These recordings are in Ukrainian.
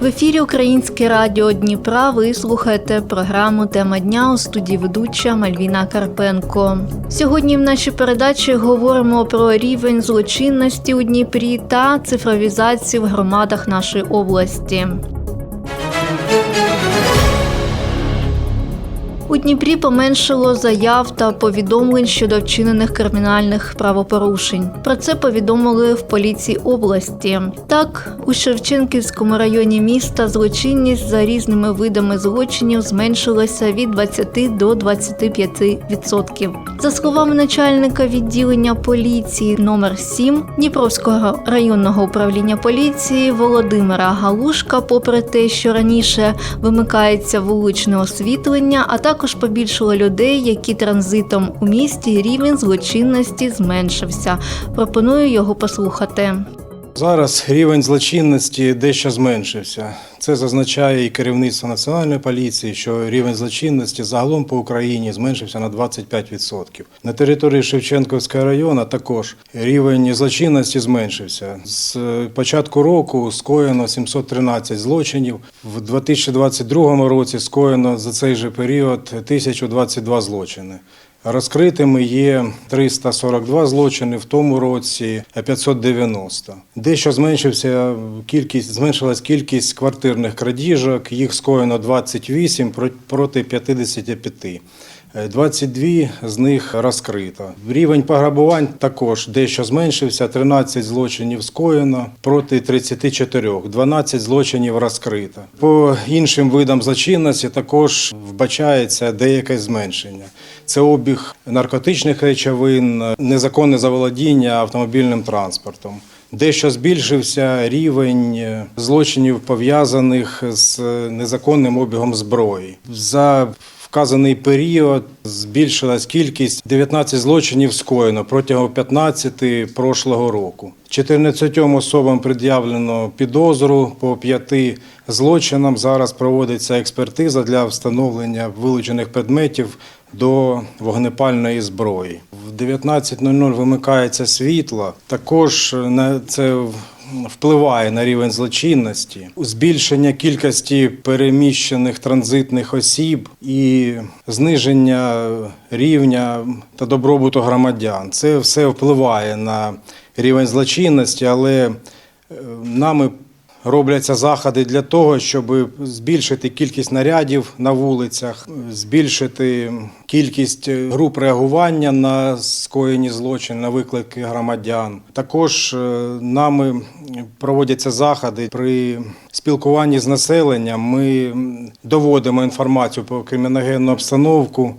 В ефірі Українське радіо Дніпра. Ви слухаєте програму Тема дня у студії ведуча Мальвіна Карпенко. Сьогодні в нашій передачі говоримо про рівень злочинності у Дніпрі та цифровізацію в громадах нашої області. У Дніпрі поменшило заяв та повідомлень щодо вчинених кримінальних правопорушень. Про це повідомили в поліції області. Так, у Шевченківському районі міста злочинність за різними видами злочинів зменшилася від 20 до 25%. За словами начальника відділення поліції номер 7 Дніпровського районного управління поліції Володимира Галушка, попри те, що раніше вимикається вуличне освітлення, а також побільшало людей, які транзитом у місті рівень злочинності зменшився. Пропоную його послухати. Зараз рівень злочинності дещо зменшився. Це зазначає і керівництво національної поліції, що рівень злочинності загалом по Україні зменшився на 25%. На території Шевченківського району також рівень злочинності зменшився. З початку року скоєно 713 злочинів. В 2022 році скоєно за цей же період 1022 злочини. Розкритими є 342 злочини в тому році 590. Дещо зменшився кількість, зменшилась кількість квартирних крадіжок. Їх скоєно 28 про- проти 55. Е, 22 з них розкрито. Рівень пограбувань також дещо зменшився. 13 злочинів скоєно проти 34. 12 злочинів розкрито. По іншим видам злочинності також вбачається деяке зменшення. Це обіг наркотичних речовин, незаконне заволодіння автомобільним транспортом. Дещо збільшився рівень е, злочинів пов'язаних з е, незаконним обігом зброї. За вказаний період збільшилась кількість 19 злочинів скоєно протягом 15 прошлого року. 14 особам пред'явлено підозру по п'яти злочинам. Зараз проводиться експертиза для встановлення вилучених предметів до вогнепальної зброї. В 19.00 вимикається світло. Також на це впливає на рівень злочинності, збільшення кількості переміщених транзитних осіб і зниження рівня та добробуту громадян. Це все впливає на рівень злочинності, але е, нами робляться заходи для того, щоб збільшити кількість нарядів на вулицях, збільшити кількість груп реагування на скоєні злочини, на виклики громадян. Також е, нами проводяться заходи при спілкуванні з населенням. Ми доводимо інформацію про криміногенну обстановку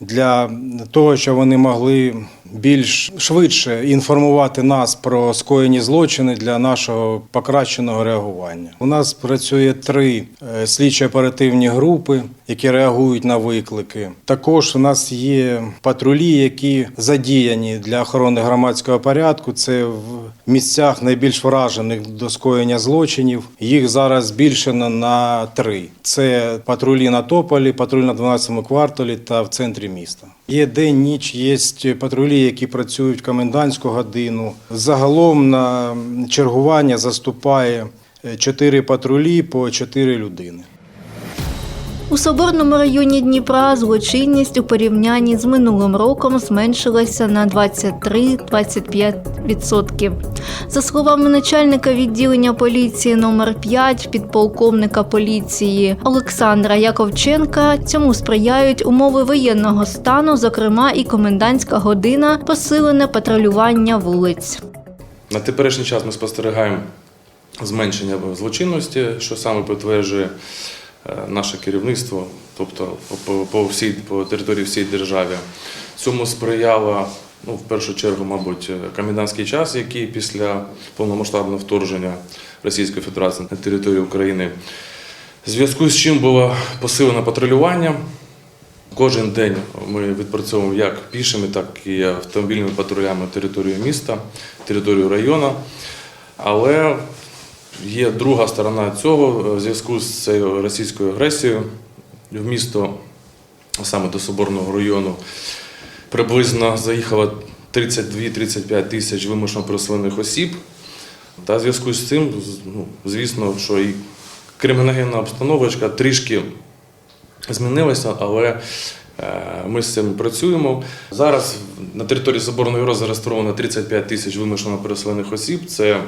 для того, щоб вони могли більш швидше інформувати нас про скоєні злочини для нашого покращеного реагування. У нас працює три е, слідчо-оперативні групи, які реагують на виклики. Також у нас є патрулі, які задіяні для охорони громадського порядку. Це в місцях найбільш вражених до скоєння злочинів. Їх зараз збільшено на три. Це патрулі на Тополі, патруль на 12-му кварталі та в центрі міста. Є день, ніч, є патрулі, які працюють в комендантську годину. Загалом на чергування заступає е, чотири патрулі по чотири людини. У Соборному районі Дніпра злочинність у порівнянні з минулим роком зменшилася на 23-25%. За словами начальника відділення поліції номер 5 підполковника поліції Олександра Яковченка, цьому сприяють умови воєнного стану, зокрема і комендантська година, посилене патрулювання вулиць. На теперішній час ми спостерігаємо зменшення злочинності, що саме підтверджує наше керівництво, тобто по, всій по території всієї держави. Цьому сприяло ну, в першу чергу, мабуть, комендантський час, який після повномасштабного вторгнення Російської Федерації на територію України. В зв'язку з чим було посилене патрулювання. Кожен день ми відпрацьовуємо як пішими, так і автомобільними патрулями територію міста, територію району. Але є друга сторона цього в зв'язку з цією російською агресією в місто, саме до Соборного району, приблизно заїхало 32-35 тисяч вимушено переселених осіб. Та в зв'язку з цим, ну, звісно, що і криміногенна обстановочка трішки змінилася, але е, ми з цим працюємо. Зараз на території Соборної Гори зареєстровано 35 тисяч вимушено переселених осіб. Це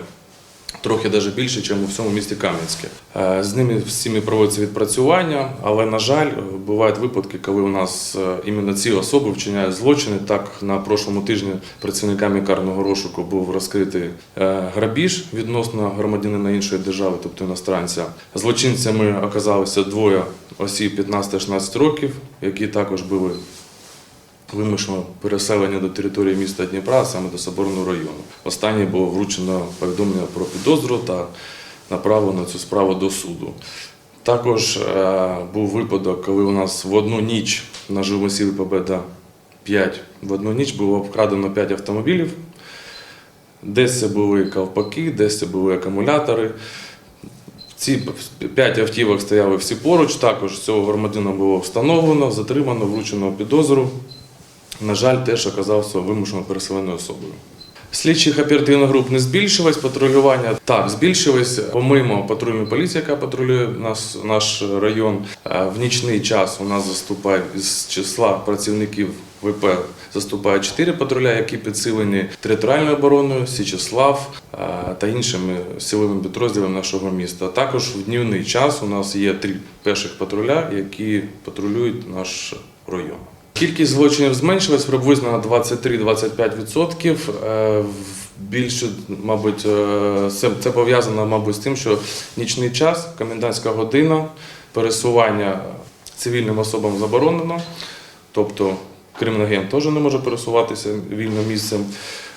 трохи навіть більше, ніж у всьому місті Кам'янське. Е, З ними всіми проводиться відпрацювання, але, на жаль, бувають випадки, коли у нас е, іменно ці особи вчиняють злочини. Так, на прошлому тижні працівниками карного розшуку був розкритий е, грабіж відносно громадянина іншої держави, тобто іностранця. Злочинцями оказалися двоє осіб 15-16 років, які також були вимушено переселення до території міста Дніпра, саме до Соборного району. Останнє було вручено повідомлення про підозру та направлено цю справу до суду. Також е, був випадок, коли у нас в одну ніч на Живосілі Победа 5, в одну ніч було вкрадено 5 автомобілів. Десь це були ковпаки, десь це були акумулятори. Ці п'ять автівок стояли всі поруч. Також цього громадянина було встановлено, затримано, вручено підозру. На жаль, теж оказався вимушено переселеною особою. Слідчих оперативних груп не збільшилось, патрулювання так збільшилось. Помимо патрульної поліції, яка патрулює нас, наш район, е, в нічний час у нас заступає з числа працівників ВП заступає чотири патруля, які підсилені територіальною обороною, Січеслав е, та іншими силовими підрозділами нашого міста. Також в днівний час у нас є три перших патруля, які патрулюють наш район. Кількість злочинів зменшилась приблизно на 23-25%. Е, Більше, мабуть, е, це, це пов'язано, мабуть, з тим, що нічний час, комендантська година, пересування цивільним особам заборонено. Тобто криміноген теж не може пересуватися вільним місцем.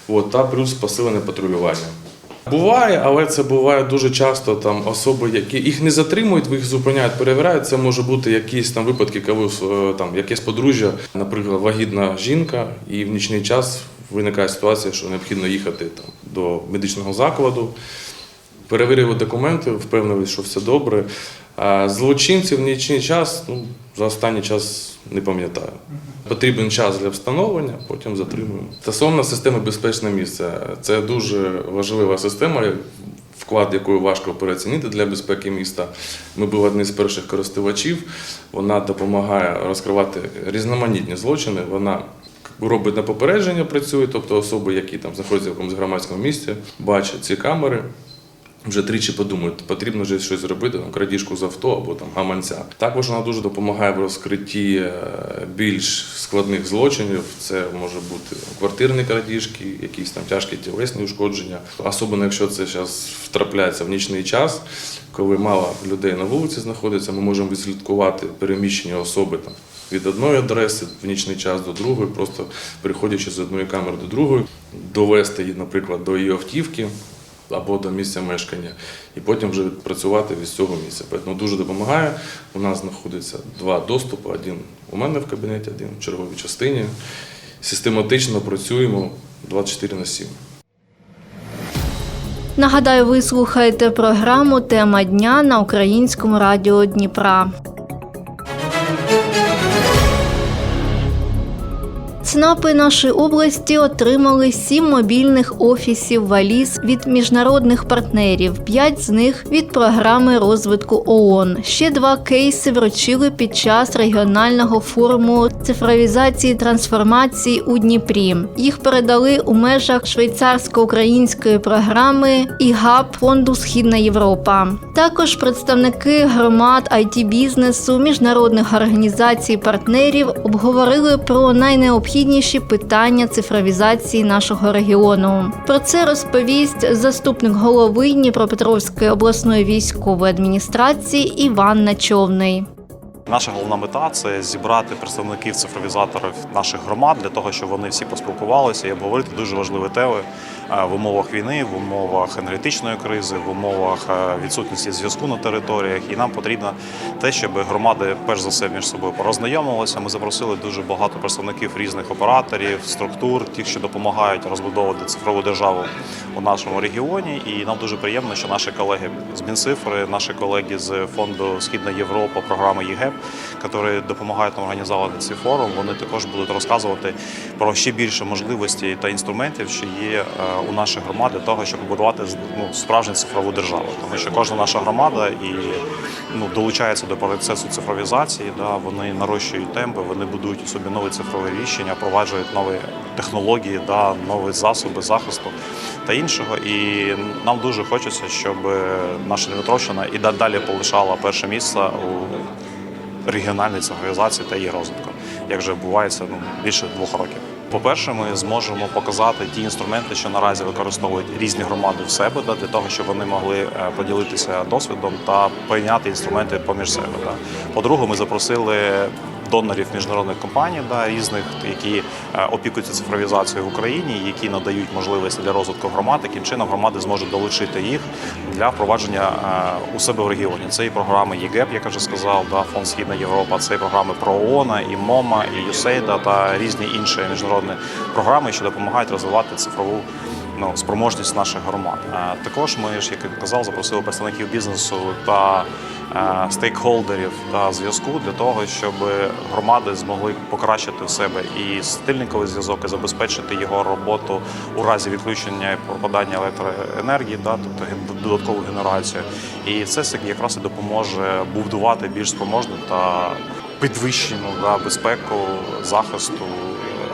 От, та плюс посилене патрулювання. Буває, але це буває дуже часто там особи, які їх не затримують, їх зупиняють, перевіряють. Це може бути якісь там випадки, коли е, там якесь подружжя, наприклад, вагітна жінка, і в нічний час виникає ситуація, що необхідно їхати там до медичного закладу. Перевірили документи, впевнилися, що все добре. А злочинців в нічний час, ну, за останній час не пам'ятаю. Потрібен час для встановлення, потім затримуємо. Стосовно системи безпечне місце, це дуже важлива система, вклад якої важко переоцінити для безпеки міста. Ми були одні з перших користувачів. Вона допомагає розкривати різноманітні злочини. Вона робить на попередження, працює, тобто особи, які там знаходяться в якомусь громадському місці, бачать ці камери. Вже тричі подумають, потрібно вже щось зробити, там, крадіжку з авто або там гаманця. Також вона дуже допомагає в розкритті е, більш складних злочинів. Це може бути квартирні крадіжки, якісь там тяжкі тілесні ушкодження. Особливо, якщо це зараз втрапляється в нічний час, коли мало людей на вулиці знаходиться, ми можемо відслідкувати переміщення особи там. Від одної адреси в нічний час до другої, просто переходячи з одної камери до другої, довести її, наприклад, до її автівки, або до місця мешкання, і потім вже працювати від цього місця. Тому дуже допомагає. У нас знаходиться два доступи: один у мене в кабінеті, один в черговій частині. Систематично працюємо 24 на 7. Нагадаю, ви слухаєте програму Тема дня на українському радіо Дніпра. ЦНАПи нашої області отримали сім мобільних офісів валіз від міжнародних партнерів, п'ять з них від програми розвитку ООН. Ще два кейси вручили під час регіонального форуму цифровізації трансформації у Дніпрі. Їх передали у межах швейцарсько-української програми ІГАП фонду Східна Європа. Також представники громад it бізнесу міжнародних організацій партнерів обговорили про найнеобхідніші питання цифровізації нашого регіону. Про це розповість заступник голови Дніпропетровської обласної військової адміністрації Іван Начовний. Наша головна мета це зібрати представників цифровізаторів наших громад для того, щоб вони всі поспілкувалися і обговорити дуже важливі теми в умовах війни, в умовах енергетичної кризи, в умовах е, відсутності зв'язку на територіях. І нам потрібно те, щоб громади перш за все між собою пороззнайомилися. Ми запросили дуже багато представників різних операторів, структур, тих, що допомагають розбудовувати цифрову державу у нашому регіоні. І нам дуже приємно, що наші колеги з Мінцифри, наші колеги з фонду Східна Європа, програми ЄГЕП, які допомагають нам організувати цей форум. Вони також будуть розказувати про ще більше можливостей та інструментів, що є е, у наших громад для того, щоб будувати ну, справжню цифрову державу. Тому що кожна наша громада і ну, долучається до процесу цифровізації. Да, вони нарощують темпи, вони будують у собі нові цифрові рішення, впроваджують нові технології, да, нові засоби захисту та іншого. І нам дуже хочеться, щоб наша Дмитровщина і далі полишала перше місце у регіональній цифровізації та її розвитку, як вже відбувається ну, більше двох років. По-перше, ми зможемо показати ті інструменти, що наразі використовують різні громади в себе, для того, щоб вони могли е, поділитися досвідом та прийняти інструменти поміж себе. По-друге, ми запросили донорів міжнародних компаній, да, різних, які е, опікуються цифровізацією в Україні, які надають можливості для розвитку громад. Таким чином громади зможуть долучити їх для впровадження е, у себе в регіоні. Це і програми ЄГЕП, як я вже сказав, да, фонд Східна Європа, це і програми ПРООНа, і МОМА, і ЮСЕЙДа та різні інші міжнародні програми, що допомагають розвивати цифрову ну, спроможність наших громад. Також ми ж, як я казав, запросили представників бізнесу та е, стейкхолдерів та зв'язку для того, щоб громади змогли покращити в себе і стильниковий зв'язок, і забезпечити його роботу у разі відключення і пропадання електроенергії, да, тобто додаткову генерацію. І це якраз і допоможе будувати більш спроможну та підвищену да, безпеку захисту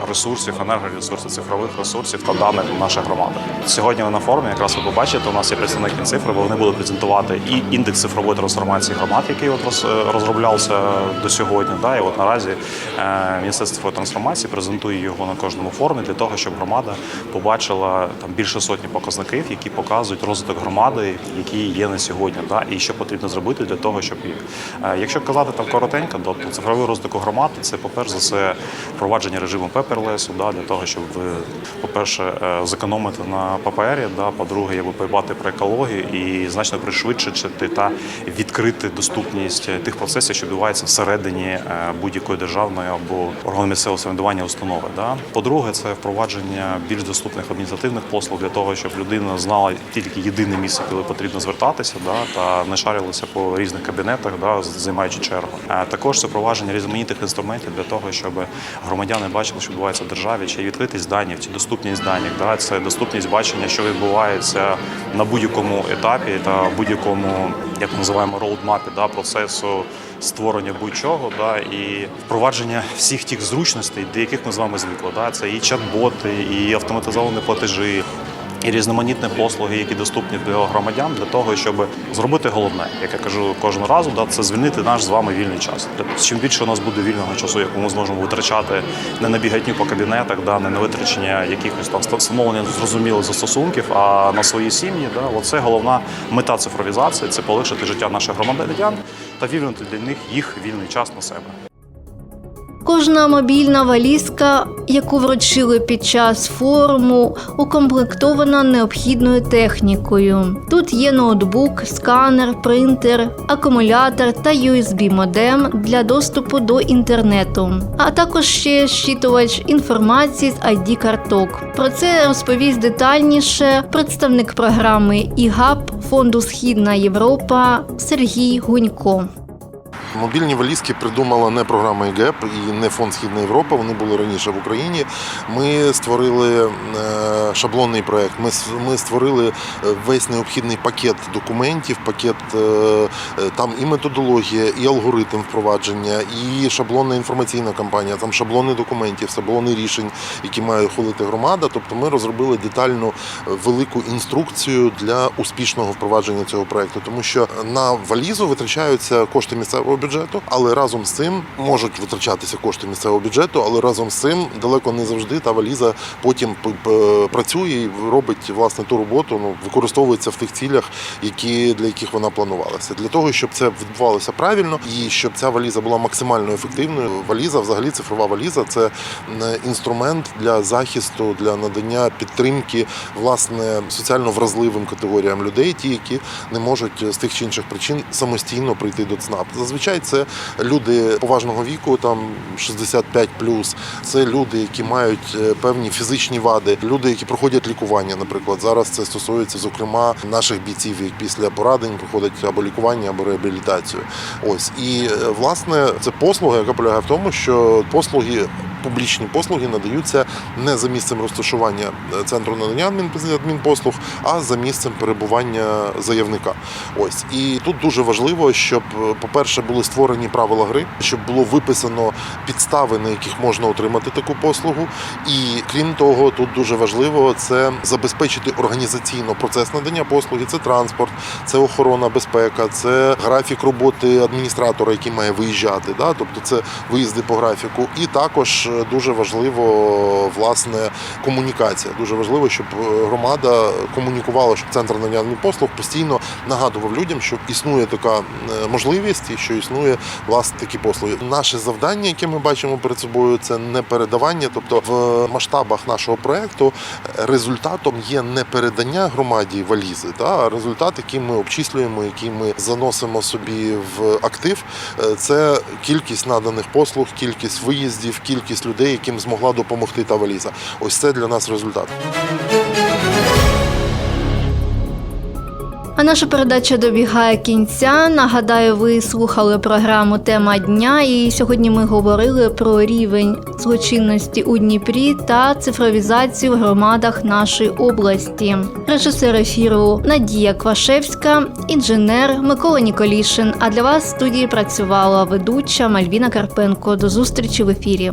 ресурсів, енергоресурсів, цифрових ресурсів та даних наших громад. Сьогодні на форумі якраз ви побачите, у нас є представник Мінцифри, бо вони будуть презентувати і індекс цифрової трансформації громад, який от роз- розроблявся до сьогодні. Да, і от наразі е, Міністерство цифрової трансформації презентує його на кожному форумі для того, щоб громада побачила там більше сотні показників, які показують розвиток громади, які є на сьогодні, да, і що потрібно зробити для того, щоб їх. Е, Якщо казати там коротенько, то цифровий розвиток громад це, по-перше, за все впровадження режиму пеперлесу, да, для того, щоб по-перше, е, зекономити на папері, да, по-друге, якби подбати про екологію і значно пришвидшити та відкрити доступність тих процесів, що відбуваються всередині е, будь-якої державної або органу місцевого самоврядування установи. Да. По-друге, це впровадження більш доступних адміністративних послуг для того, щоб людина знала тільки єдине місце, коли потрібно звертатися, да, та не шарилася по різних кабінетах, да, займаючи чергу. Е, Також це впровадження різноманітних інструментів для того, щоб громадяни бачили, що відбувається в державі, чи відкритість даних, чи доступність даних. Да, це доступність бачення, що відбувається на будь-якому етапі та будь-якому, як називаємо, роудмапі да, процесу створення будь-чого, да, і впровадження всіх тих зручностей, до яких ми з вами звикли. Да, це і чат-боти, і автоматизовані платежі. І різноманітні послуги, які доступні для громадян, для того, щоб зробити головне, як я кажу кожного разу, да, це звільнити наш з вами вільний час. Чим більше у нас буде вільного часу, яку ми зможемо витрачати не на бігатню по кабінетах, да, не на витрачення якихось там встановлення зрозумілих застосунків, а на свої сім'ї. Да, оце головна мета цифровізації це полегшити життя наших громадян та вільнити для них їх вільний час на себе. Кожна мобільна валізка, яку вручили під час форуму, укомплектована необхідною технікою. Тут є ноутбук, сканер, принтер, акумулятор та USB-модем для доступу до інтернету, а також ще щитувач інформації з ID-карток. Про це розповість детальніше представник програми ІГАП фонду Східна Європа Сергій Гунько. Мобільні валізки придумала не програма ІГЕП і не фонд Східна Європа. Вони були раніше в Україні. Ми створили е, шаблонний проект. Ми, створили е, весь необхідний пакет документів, пакет е, там і методологія, і алгоритм впровадження, і шаблонна інформаційна кампанія, там шаблони документів, шаблони рішень, які має ухвалити громада. Тобто ми розробили детальну велику інструкцію для успішного впровадження цього проекту, тому що на валізу витрачаються кошти місцевого бюджету, але разом з цим можуть витрачатися кошти місцевого бюджету, але разом з цим далеко не завжди та валіза потім працює і робить власне ту роботу, ну використовується в тих цілях, які для яких вона планувалася. Для того, щоб це відбувалося правильно і щоб ця валіза була максимально ефективною. Валіза, взагалі, цифрова валіза це м, інструмент для захисту, для надання підтримки власне соціально вразливим категоріям людей, ті, які не можуть з тих чи інших причин самостійно прийти до ЦНАП. Зазвичай це люди поважного віку, там 65 це люди, які мають е, певні фізичні вади, люди, які проходять лікування. Наприклад, зараз це стосується зокрема наших бійців, які після поранень проходять або лікування, або реабілітацію. Ось і е, власне це послуга, яка полягає в тому, що послуги. Публічні послуги надаються не за місцем розташування е, центру надання адмін- адмінпослуг, а за місцем перебування заявника. Ось і тут дуже важливо, щоб, е, по-перше, були створені правила гри, щоб було виписано підстави, на яких можна отримати таку послугу. І крім того, тут дуже важливо це забезпечити організаційно процес надання послуги. Це транспорт, це охорона, безпека, це графік роботи адміністратора, який має виїжджати. Да? Тобто це виїзди по графіку. І також е, дуже важливо власне комунікація. Дуже важливо, щоб е, громада комунікувала, щоб центр надання адмінпослуг постійно нагадував людям, що існує така е, можливість і що існує власне такі послуги. Наше завдання, яке ми бачимо перед собою, це не передавання. Тобто в масштабах нашого проекту результатом є не передання громаді валізи, та результат, який ми обчислюємо, який ми заносимо собі в актив, е, це кількість наданих послуг, кількість виїздів, кількість людей, яким змогла допомогти та валіза. Ось це для нас результат. А наша передача добігає кінця. Нагадаю, ви слухали програму Тема дня, і сьогодні ми говорили про рівень злочинності у Дніпрі та цифровізацію в громадах нашої області. Режисер ефіру Надія Квашевська, інженер Микола Ніколішин. А для вас в студії працювала ведуча Мальвіна Карпенко. До зустрічі в ефірі.